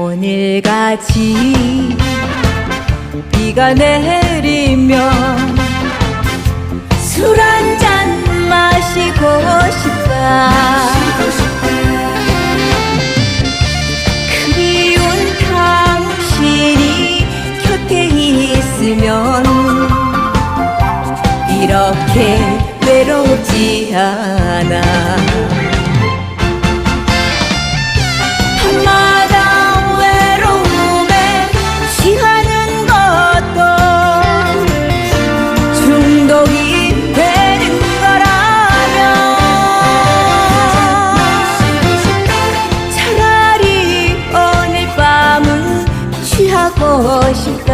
오늘같이 비가 내리면 술 한잔 마시고 싶다. 그리운 당신이 곁에 있으면 이렇게 외롭지 않아 취하고 싶